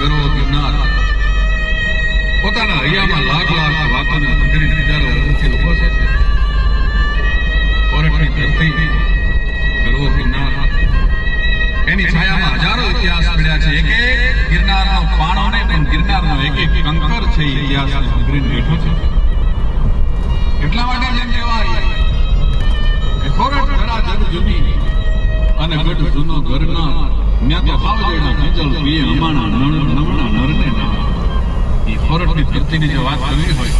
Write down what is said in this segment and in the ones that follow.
ગરવો ગિરનાર પોતાના હૈયામાં લાખ લાખ વાતોને ધરી હજારો ઊંચી ઊભો છે. ઓરઠની ધરતી ગરવો ગિરનાર એની છાયામાં હજારો ઇતિહાસ મળ્યા છે. એક એક ગિરનારનો પાણો ને પણ ગિરનારનો એક એક કંકર છે ઇતિહાસને ઉઘરીને બેઠો છે. એટલા માટે જેમ કહેવાય કે ખોરટ ધરા જગ જુની અને ગઢ જૂનો ગરનાર ન્યા તો હાવજેના ખીજલ પીએ અમાણા નણ નમણા નરને ના. એ ખોરટની ધરતીની જો વાત કરવી હોય.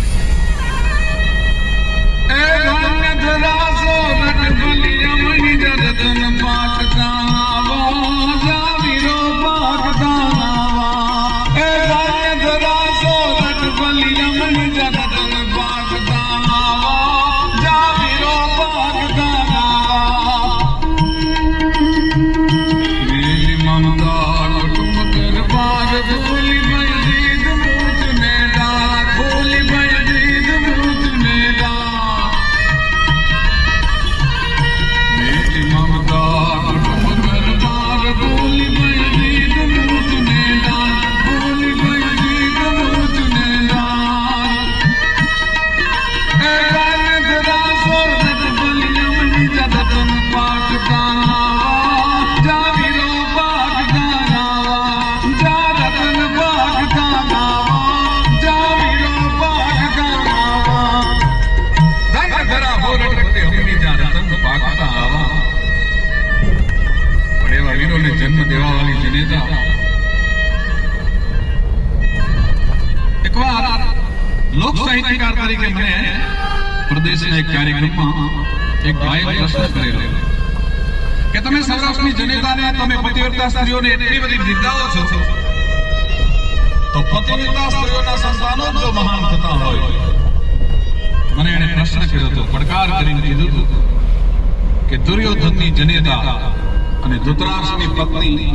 એ ધાન્ય ધરાસો વાળી એકવાર લોક સાહિત્યકાર તરીકે મને પ્રદેશના એક કાર્યક્રમમાં એક ભાઈ પ્રશ્ન કરેલો. કે તમે સૌરાષ્ટ્રની જનતાને, તમે પતિવ્રતા સ્ત્રીઓને એટલી બધી બિરદાવો છો, તો પતિવ્રતા સ્ત્રીઓના સંતાનો જો મહાન થતા હોય. મને એને પ્રશ્ન કર્યો હતો, પડકાર કરીને કીધું હતું કે દુર્યોધનની જનેતા અને ધૃતરાષ્ટ્રની પત્ની.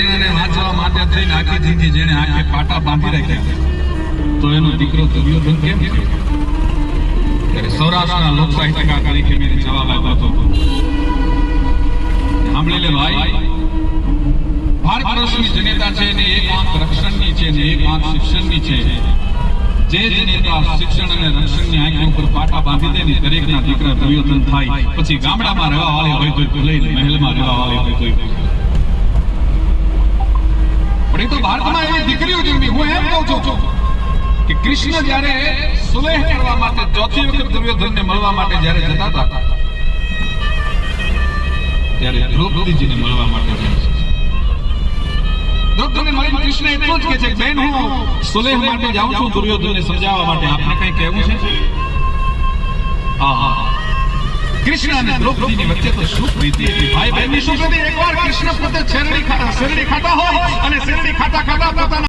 એનું એને તો એનો દીકરો કેમ ત્યારે સૌરાષ્ટ્રના લોક સાહિત્યકાર તરીકે મેં જવાબ આપ્યો હતો. સાંભળી લે ભાઈ. ભારત વર્ષની જનતા છે ને છે ને શિક્ષણની છે. જે જનેતા શિક્ષણ અને રક્ષણની આંખ ઉપર પાટા બાંધી દે ને દરેકના દીકરા દુર્યોધન થાય. પછી ગામડામાં રહેવા વાળી હોય તો ભૂલે મહેલમાં રહેવા વાળી હોય તો પણ એ તો ભારતમાં એવી દીકરીઓ જન્મી હું એમ કહું છું કે કૃષ્ણ જ્યારે સુલેહ કરવા માટે ચોથી વખત દુર્યોધનને મળવા માટે જ્યારે જતા હતા, ત્યારે દ્રૌપદીજીને મળવા માટે જાય છે. દ્રૌપદીને મળીને કૃષ્ણ એટલું જ કહે છે બેન હું સુલેહ માટે જાઉં છું દુર્યોધનને સમજાવવા માટે. આપને કંઈ કહેવું છે? હા હા. કૃષ્ણ અને દ્રૌપદીની વચ્ચે તો શું પ્રીતિ હતી? ભાઈ બહેનની શું પ્રીતિ? એકવાર કૃષ્ણ પોતે શેરડી ખાતા શેરડી ખાતા હોય અને શેરડી ખાતા ખાતા પોતાના